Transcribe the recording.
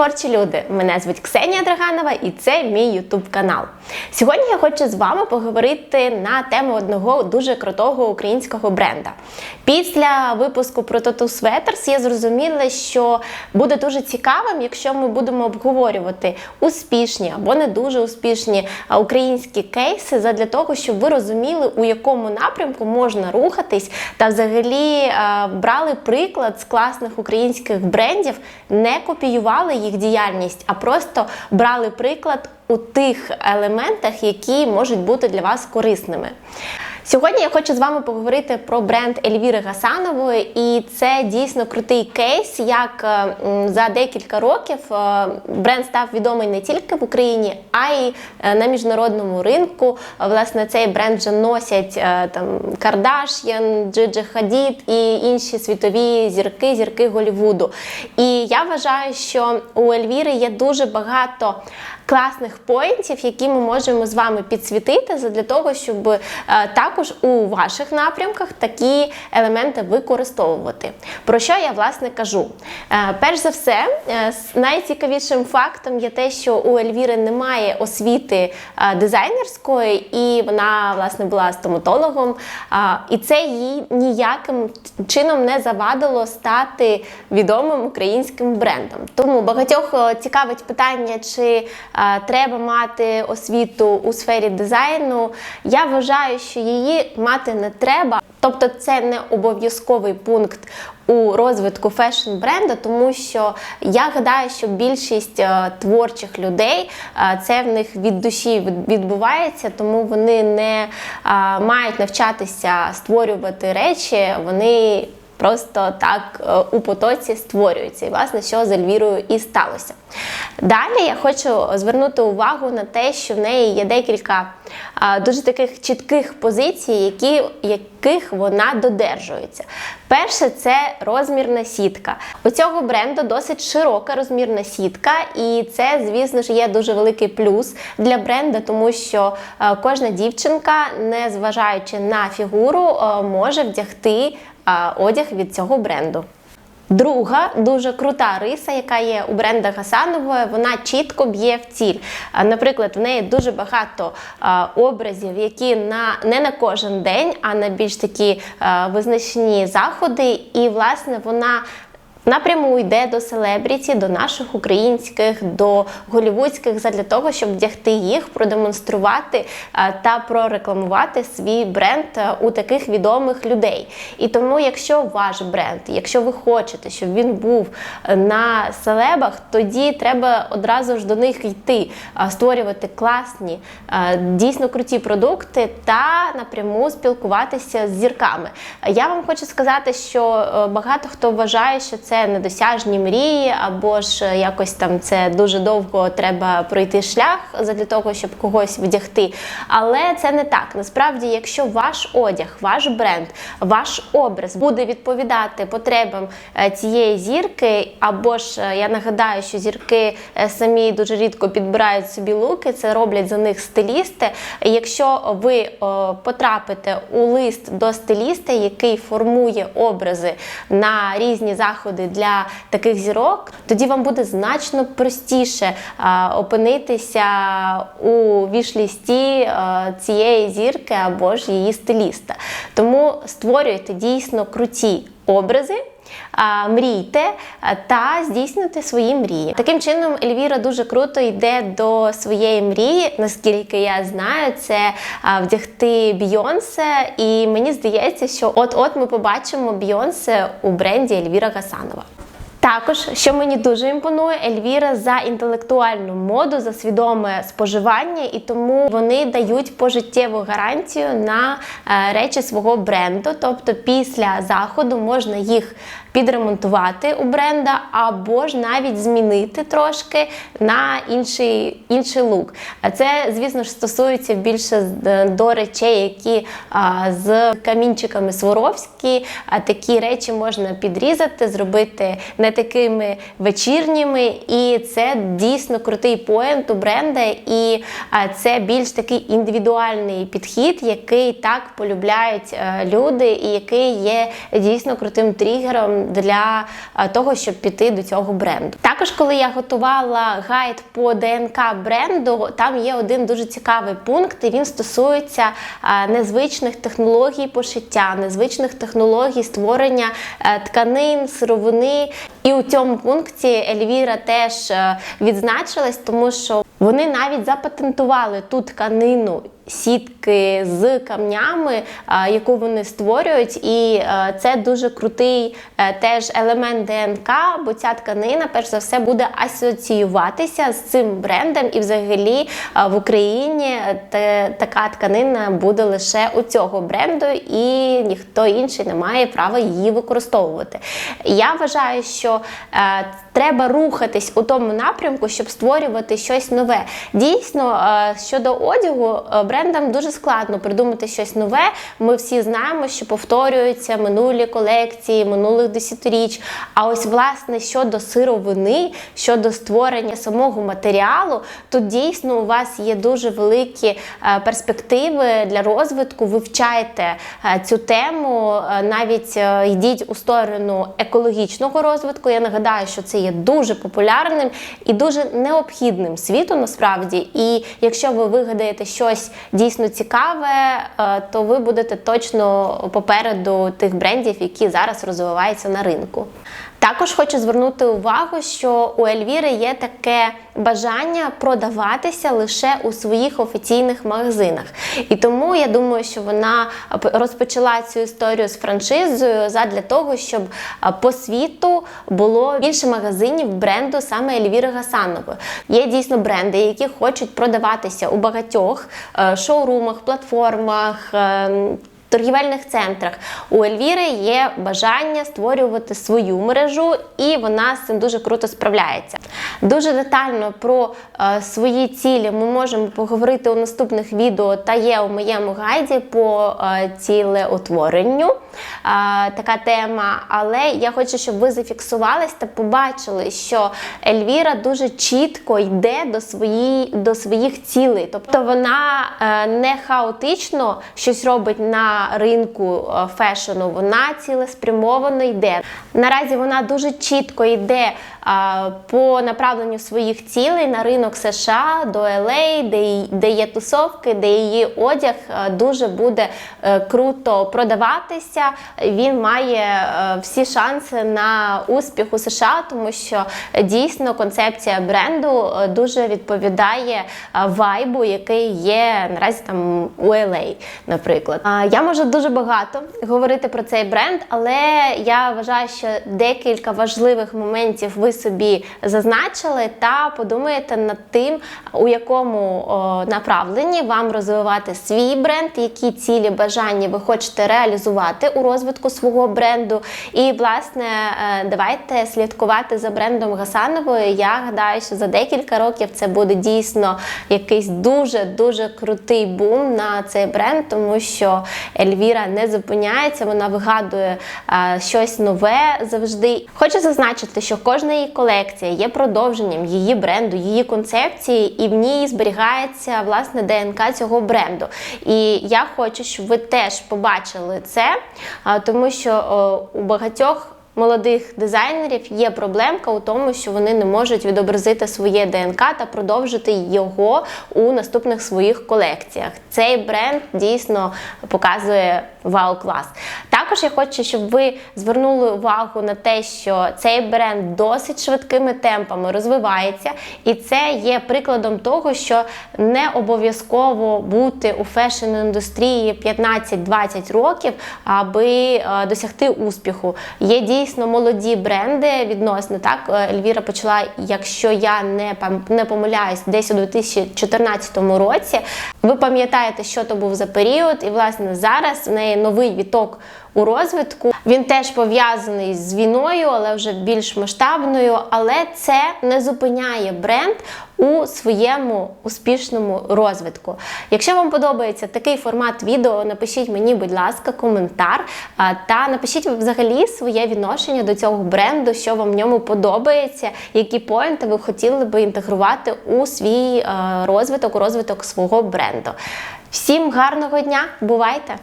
творчі люди! Мене звуть Ксенія Драганова і це мій ютуб канал. Сьогодні я хочу з вами поговорити на тему одного дуже крутого українського бренда. Після випуску про Тату Светерс я зрозуміла, що буде дуже цікавим, якщо ми будемо обговорювати успішні або не дуже успішні українські кейси задля того, щоб ви розуміли, у якому напрямку можна рухатись, та взагалі брали приклад з класних українських брендів, не копіювали їх діяльність, а просто брали приклад у тих елементах, які можуть бути для вас корисними. Сьогодні я хочу з вами поговорити про бренд Ельвіри Гасанової, і це дійсно крутий кейс, як е, за декілька років е, бренд став відомий не тільки в Україні, а й е, на міжнародному ринку. Власне, цей бренд вже носять там Кардаш'ян, Джиджи Хадід і інші світові зірки, зірки Голлівуду. І я вважаю, що у Ельвіри є дуже багато класних поінтів, які ми можемо з вами підсвітити для того, щоб е, також у ваших напрямках такі елементи використовувати. Про що я власне кажу? Е, перш за все, е, найцікавішим фактом є те, що у Ельвіри немає освіти дизайнерської, і вона власне була стоматологом. І це їй ніяким чином не завадило стати відомим українським брендом. Тому багатьох цікавить питання, чи треба мати освіту у сфері дизайну. Я вважаю, що її мати не треба. Тобто це не обов'язковий пункт у розвитку фешн бренду, тому що я гадаю, що більшість е, творчих людей е, це в них від душі відбувається, тому вони не е, мають навчатися створювати речі, вони просто так е, у потоці створюються. І власне, що з Ельвірою і сталося. Далі я хочу звернути увагу на те, що в неї є декілька дуже таких чітких позицій, які, яких вона додержується. Перше це розмірна сітка. У цього бренду досить широка розмірна сітка, і це, звісно ж, є дуже великий плюс для бренду, тому що е, кожна дівчинка, не зважаючи на фігуру, е, може вдягти одяг від цього бренду. Друга дуже крута риса, яка є у бренда Гасанової, вона чітко б'є в ціль. Наприклад, в неї дуже багато образів, які на не на кожен день, а на більш такі визначні заходи. І власне вона. Напряму йде до селебріті, до наших українських, до голівудських, задля того, щоб вдягти їх, продемонструвати е, та прорекламувати свій бренд е, у таких відомих людей. І тому, якщо ваш бренд, якщо ви хочете, щоб він був е, на селебах, тоді треба одразу ж до них йти, створювати класні, дійсно круті продукти та напряму спілкуватися з зірками. Я вам хочу сказати, що багато хто вважає, що це недосяжні мрії, або ж якось там це дуже довго треба пройти шлях для того, щоб когось вдягти. Але це не так. Насправді, якщо ваш одяг, ваш бренд, ваш образ буде відповідати потребам е, цієї зірки, або ж е, я нагадаю, що зірки е, самі дуже рідко підбирають собі луки, це роблять за них стилісти. Якщо ви потрапите у лист до стиліста, який формує образи на різні заходи для таких зірок, тоді вам буде значно простіше опинитися у вішлісті цієї зірки або ж її стиліста. Тому створюйте дійсно круті образи. Мрійте та здійснюйте свої мрії. Таким чином, Ельвіра дуже круто йде до своєї мрії, наскільки я знаю, це вдягти Бійонсе. І мені здається, що от-от ми побачимо Бійонсе у бренді Ельвіра Гасанова. Також, що мені дуже імпонує, Ельвіра за інтелектуальну моду, за свідоме споживання, і тому вони дають пожиттєву гарантію на е, речі свого бренду. Тобто, після заходу можна їх підремонтувати у бренда, або ж навіть змінити трошки на інший, інший лук. А це, звісно ж, стосується більше з- до речей, які а, з камінчиками Сваровські. А такі речі можна підрізати, зробити не такими вечірніми. І це дійсно крутий поєнт у бренда. І а, це більш такий індивідуальний підхід, який так полюбляють е, люди, і який є дійсно крутим тригером для е, того, щоб піти до цього бренду. Також, коли я готувала гайд по ДНК бренду, там є один дуже цікавий пункт, і він стосується е, незвичних технологій пошиття, незвичних технологій створення е, тканин, сировини. І у цьому пункті Ельвіра теж відзначилась, тому що вони навіть запатентували ту тканину сітки з камнями, е, яку вони створюють, і е, це дуже крутий е, теж елемент ДНК, бо ця тканина, перш за все, буде асоціюватися з цим брендом, і взагалі в Україні така тканина буде лише у цього бренду, і ніхто інший не має права її використовувати. Я вважаю, що треба рухатись у тому напрямку, щоб створювати щось нове. Дійсно, е, щодо одягу, е, брендам дуже складно придумати щось нове. Ми всі знаємо, що повторюються минулі колекції минулих десятиріч. А ось власне щодо сировини, щодо створення самого матеріалу, то дійсно у вас є дуже великі е, перспективи для розвитку. Вивчайте цю тему, навіть йдіть у сторону екологічного розвитку. Я нагадаю, що це є дуже популярним і дуже необхідним світу насправді. І якщо ви вигадаєте щось дійсно цікаве, е, то ви будете точно попереду тих брендів, які зараз розвиваються на ринку. Також хочу звернути увагу, що у Ельвіри є таке бажання продаватися лише у своїх офіційних магазинах. І тому я думаю, що вона розпочала цю історію з франшизою задля того, щоб по світу було більше магазинів бренду саме Ельвіри Гасанової. Є дійсно бренди, які хочуть продаватися у багатьох е, шоурумах, платформах. Торгівельних центрах у Ельвіри є бажання створювати свою мережу, і вона з цим дуже круто справляється. Дуже детально про е, свої цілі ми можемо поговорити у наступних відео та є у моєму гайді по е, цілеутворенню. Е, така тема. Але я хочу, щоб ви зафіксувались та побачили, що Ельвіра дуже чітко йде до, свої, до своїх цілей. Тобто вона е, не хаотично щось робить на ринку е, фешену, вона цілеспрямовано йде. Наразі вона дуже чітко йде а, по направленню своїх цілей на ринок США до LA, де, де є тусовки, де її одяг е, дуже буде е, круто продаватися. Він має е, всі шанси на успіх у США, тому що е, дійсно концепція бренду е, дуже відповідає е, вайбу, який є наразі там у LA, наприклад. Я можу дуже багато говорити про цей бренд, але я вважаю, що декілька важливих моментів ви собі зазначили та подумаєте над тим, у якому направленні вам розвивати свій бренд, які цілі бажання ви хочете реалізувати у розвитку свого бренду. І, власне, е, давайте слідкувати за брендом Гасанової. Я гадаю, що за декілька років це буде дійсно якийсь дуже дуже крутий бум на цей бренд, тому що Ельвіра не зупиняється, вона вигадує е, щось нове завжди. Хочу зазначити, що кожна її колекція є продовженням її бренду, її концепції, і в ній зберігається власне ДНК цього бренду. І я хочу, щоб ви теж побачили це, е, тому що е, у багатьох. Молодих дизайнерів є проблемка у тому, що вони не можуть відобразити своє ДНК та продовжити його у наступних своїх колекціях. Цей бренд дійсно показує вау-клас. Також я хочу, щоб ви звернули увагу на те, що цей бренд досить швидкими темпами розвивається, і це є прикладом того, що не обов'язково бути у фешн-індустрії 15-20 років, аби е, досягти успіху. Є дійсно молоді бренди відносно так. е, Ельвіра почала, якщо я не не помиляюсь, десь у 2014 році. Ви пам'ятаєте, що то був за період, і власне зараз в неї новий віток у розвитку. Він теж пов'язаний з війною, але вже більш масштабною. Але це не зупиняє бренд у своєму успішному розвитку. Якщо вам подобається такий формат відео, напишіть мені, будь ласка, коментар та напишіть взагалі своє відношення до цього бренду, що вам в ньому подобається, які поінти ви хотіли би інтегрувати у свій розвиток, у розвиток свого бренду. Всім гарного дня! Бувайте!